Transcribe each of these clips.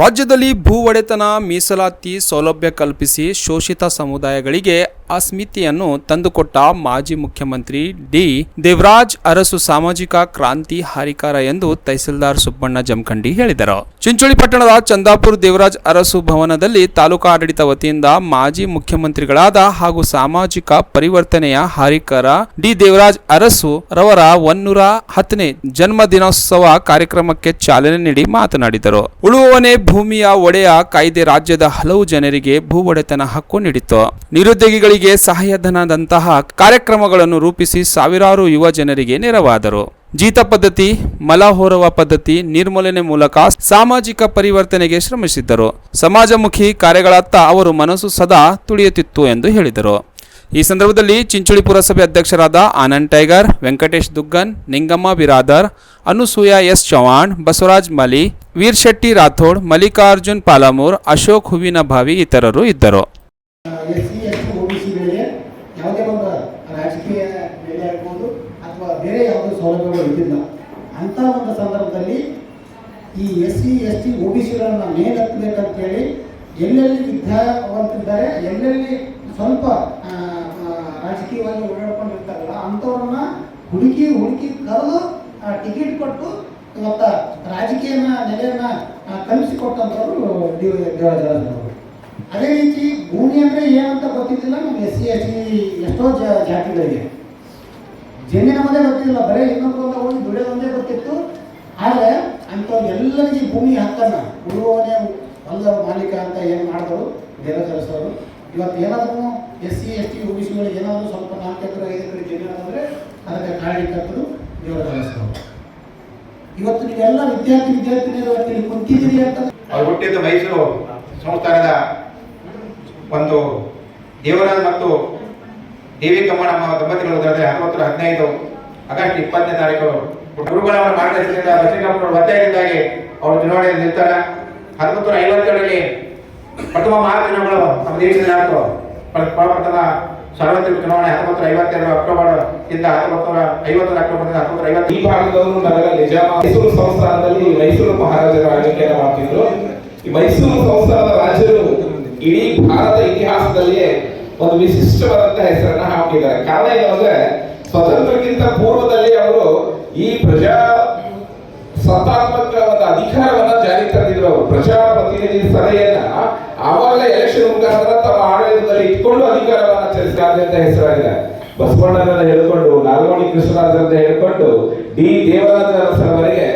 ರಾಜ್ಯದಲ್ಲಿ ಭೂ ಒಡೆತನ ಮೀಸಲಾತಿ ಸೌಲಭ್ಯ ಕಲ್ಪಿಸಿ ಶೋಷಿತ ಸಮುದಾಯಗಳಿಗೆ ಅಸ್ಮಿತಿಯನ್ನು ತಂದುಕೊಟ್ಟ ಮಾಜಿ ಮುಖ್ಯಮಂತ್ರಿ ಡಿ. ದೇವರಾಜ್ ಅರಸು ಸಾಮಾಜಿಕ ಕ್ರಾಂತಿ ಹಾರಿಕಾರ ಎಂದು ತಹಸೀಲ್ದಾರ್ ಸುಬ್ಬಣ್ಣ ಜಮಖಂಡಿ ಹೇಳಿದರು. ಚಿಂಚೋಳಿ ಪಟ್ಟಣದ ಚಂದಾಪುರ ದೇವರಾಜ್ ಅರಸು ಭವನದಲ್ಲಿ ತಾಲೂಕಾ ಆಡಳಿತ ವತಿಯಿಂದ ಮಾಜಿ ಮುಖ್ಯಮಂತ್ರಿಗಳಾದ ಹಾಗೂ ಸಾಮಾಜಿಕ ಪರಿವರ್ತನೆಯ ಹಾರಿಕಾರ ಡಿ. ದೇವರಾಜ್ ಅರಸು ರವರ ಒನ್ನೂರ ಹತ್ತನೇ ಜನ್ಮ ದಿನೋತ್ಸವ ಕಾರ್ಯಕ್ರಮಕ್ಕೆ ಚಾಲನೆ ನೀಡಿ ಮಾತನಾಡಿದರು. ಉಳುವವನೇ ಭೂಮಿಯ ಒಡೆಯ ಕಾಯ್ದೆ ರಾಜ್ಯದ ಹಲವು ಜನರಿಗೆ ಭೂ ಒಡೆತನ ಹಕ್ಕು ನೀಡಿತು ನಿರುದ್ಯೋಗಿಗಳಿಗೆ ಸಹಾಯಧನದಂತಹ ಕಾರ್ಯಕ್ರಮಗಳನ್ನು ರೂಪಿಸಿ ಸಾವಿರಾರು ಯುವ ಜನರಿಗೆ ನೆರವಾದರು. ಜೀತ ಪದ್ಧತಿ, ಮಲ ಹೊರವ ಪದ್ಧತಿ, ನಿರ್ಮೂಲನೆ ಮೂಲಕ ಸಾಮಾಜಿಕ ಪರಿವರ್ತನೆಗೆ ಶ್ರಮಿಸಿದ್ದರು. ಸಮಾಜಮುಖಿ ಕಾರ್ಯಗಳತ್ತ ಅವರು ಮನಸ್ಸು ಸದಾ ತುಳಿಯುತ್ತಿತ್ತು ಎಂದು ಹೇಳಿದರು. ಈ ಸಂದರ್ಭದಲ್ಲಿ ಚಿಂಚೋಳಿ ಪುರಸಭೆ ಅಧ್ಯಕ್ಷರಾದ ಆನಂದ್ ಟೈಗರ್, ವೆಂಕಟೇಶ್ ದುಗ್ಗನ್, ನಿಂಗಮ್ಮ ಬಿರಾದರ್, ಅನುಸೂಯ ಎಸ್ ಚವಾಣ್ ಬಸವರಾಜ್ ಮಲಿ ವೀರ್ ಶೆಟ್ಟಿ ರಾಥೋಡ್, ಮಲ್ಲಿಕಾರ್ಜುನ್ ಪಾಲಮೂರ್, ಅಶೋಕ್ ಹೂವಿನ ಭಾವಿ ಇತರರು ಇದ್ದರು. ಒಂದು ಸಂದರ್ಭದಲ್ಲಿ ಈ S C, S T O B ಸಿಗಳನ್ನು ಮೇಲೆತ್ತಬೇಕಂತೇಳಿ ಎಲ್ಲೆಲ್ಲಿ ವಿದ್ಯಾವಂತರಿದ್ದಾರೆ, ಎಲ್ಲೆಲ್ಲಿ ಸ್ವಲ್ಪ ರಾಜಕೀಯವಾಗಿ ಓಡಾಡ್ಕೊಂಡಿರ್ತಾರಲ್ಲ, ಅಂಥವ್ರನ್ನ ಹುಡುಕಿ ಹುಡುಕಿ ಕರೆದು ಟಿಕೆಟ್ ಕೊಟ್ಟು ಇವತ್ತ ರಾಜಕೀಯನ ನೆಲೆಯನ್ನ ಕಲಿಸಿಕೊಟ್ಟಂಥವ್ರು ಡಿ ದೇವರಾಜ ಅರಸು. ಅದೇ ರೀತಿ ಭೂಮಿ ಅಂದರೆ ಏನಂತ ಗೊತ್ತಿದ್ದಿಲ್ಲ, ನಮ್ಗೆ ಎಸ್ ಸಿ ಎಸ್ ಸಿ ಎಷ್ಟೋ ಜಾತಿಗಳಿಗೆ ಜಮೀನು ಅನ್ನೋದೇ ಗೊತ್ತಿಲ್ಲ, ಬರೀ ಇನ್ನೊಂದು ಹೋಗಿ ದುಡಿಯೋದೊಂದೇ ಗೊತ್ತಿತ್ತು. ಆದರೆ ಅಂಥವ್ರು ಎಲ್ಲರಿಗೂ ಭೂಮಿ ಹಕ್ಕನ್ನ, ಉಳುವವನೇ ಹೊಲದ ಮಾಲೀಕ ಅಂತ ಏನು ಮಾಡಿದ್ರು ದೇವದರ್ಶವರು ಇವತ್ತು ಏನಾದರೂ S C, S T, U B ಸಿಗಳಿಗೆ ಏನಾದರೂ ಸ್ವಲ್ಪ ನಾಲ್ಕು ಎಕರೆ, ಐದು ಎಕರೆ ಜಮೀನು ಅಂದರೆ ಅದಕ್ಕೆ ದೇವರ ದೇವದರ್ಶವರು ಇವತ್ತು ನೀವೆಲ್ಲ ವಿದ್ಯಾರ್ಥಿ ವಿದ್ಯಾರ್ಥಿನಿಯರು ಕುಂತಿದ್ದೀರಿ ಅಂತ. ಅವ್ರು ಹುಟ್ಟಿದ್ದು ಮೈಸೂರು ಸಂಸ್ಥಾನದ ಒಂದು ದೇವರಾಜ್ ಮತ್ತು ದೇವಿ ಕಮ್ಮಣ್ಣಮ್ಮ ದಂಪತಿಗಳು ಹತ್ತೊಂಬತ್ತು ಹದಿನೈದು ಆಗಸ್ಟ್ ಇಪ್ಪತ್ತನೇ ತಾರೀಕು. ಗುರುಗಳ ಮಾರ್ಗದರ್ಶನದಿಂದ ಬಸಲಿಂಗಪ್ಪನವರು ಒತ್ತಾಯದಿಂದಾಗಿ ಅವರು ಚುನಾವಣೆಯಲ್ಲಿ ನಿಲ್ತಾರೆ. ಹತ್ತೊಂಬತ್ತು ನೂರ ಐವತ್ತೇಳರಲ್ಲಿ ಪ್ರಥಮ ಮಹಾಚುನಾವಣೆಗಳು ನಮ್ಮ ದೇಶದಲ್ಲಿ ಆಯಿತು ಪ್ರಥಮ ಸಾರ್ವತ್ರಿಕ ಚುನಾವಣೆ ಹತ್ತೊಂಬತ್ತು ನೂರ ಐವತ್ತೆರಡು ಅಕ್ಟೋಬರ್ ಇಂದ ಹತ್ತೊಂಬತ್ತರ ಐವತ್ತರ ಅಕ್ಟೋಬರ್ ಹತ್ತೊಂಬತ್ತರ ಐವತ್ತು ಈ ಭಾಗದವರು ನಗರ ನಿಜಾಮ ಮೈಸೂರು ಸಂಸ್ಥಾನದಲ್ಲಿ ಮೈಸೂರು ಮಹಾರಾಜರ ಆಳ್ವಿಕೆಯನ್ನು ಮಾಡ್ತಿದ್ರು ಈ ಮೈಸೂರು ಸಂಸ್ಥಾನದ ರಾಜರು ಇಡೀ ಭಾರತ ಇತಿಹಾಸದಲ್ಲಿಯೇ ಒಂದು ವಿಶಿಷ್ಟವಾದಂತಹ ಹೆಸರನ್ನ ಹಾಕಿದ್ದಾರೆ. ಕಾರಣ ಏನಂದ್ರೆ ಸ್ವತಂತ್ರಕ್ಕಿಂತ ಪೂರ್ವದಲ್ಲಿ ಅವರು ಈ ಪ್ರಜಾ ಸತ್ತಾತ್ಮಕ ಒಂದು ಅಧಿಕಾರವನ್ನ ಜಾರಿ ತಂದಿದ್ರು. ಅವರು ಪ್ರಜಾಪ್ರತಿನಿಧಿ ಸಭೆಯನ್ನ ತಮ್ಮ ಆಡಳಿತದಲ್ಲಿ ಅಧಿಕಾರವನ್ನು ಆಚರಿಸಿದ ಅಂತ ಹೆಸರಾಗಿದೆ. ಬಸವಣ್ಣನ ಹೇಳ್ಕೊಂಡು ನಾಲ್ವಣಿ ಕೃಷ್ಣರಾಜ ಅಂತ ಹೇಳ್ಕೊಂಡು ಡಿ. ದೇವರಾಜ ಅರಸರವರೆಗೆ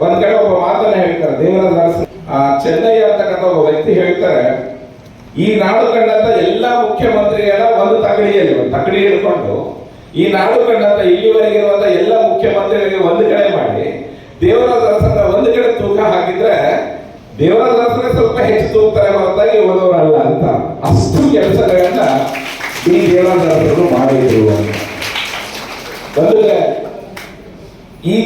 ಒಂದ್ ಕಡೆ ಒಬ್ಬ ಮಾತನ್ನ ಹೇಳ್ತಾರೆ. ದೇವರಾಜ ಅರಸ ಆ, ಚೆನ್ನಯ್ಯ ಅಂತಕ್ಕಂಥ ಒಬ್ಬ ವ್ಯಕ್ತಿ ಹೇಳ್ತಾರೆ ಈ ನಾಡು ಕಂಡಂತ ಎಲ್ಲಾ ಮುಖ್ಯಮಂತ್ರಿಗಳ ಒಂದು ತಗಡಿಯಲ್ಲಿ ಒಂದು ತಗಡಿ ಹಿಡ್ಕೊಂಡು ಈ ನಾಡು ಕಂಡಂತ ಇಲ್ಲಿವರೆಗಿರುವಂತ ಎಲ್ಲ ಮುಖ್ಯಮಂತ್ರಿಗಳಿಗೆ ಒಂದು ಕಡೆ ಮಾಡಿ ದೇವರಾಜ ಅರಸರ ಒಂದು ಕಡೆ ತೂಕ ಹಾಕಿದ್ರೆ ದೇವರಾಜ ಸ್ವಲ್ಪ ಹೆಚ್ಚು ತೂಗ್ತಾರೆ ಹೊರತಾಗಿ ಓದೋರಲ್ಲ ಅಂತ. ಅಷ್ಟು ಕೆಲಸಗಳನ್ನ ಈ ಅರಸರು ಮಾಡಿದ್ರು ಬಂದ್ರೆ ಈ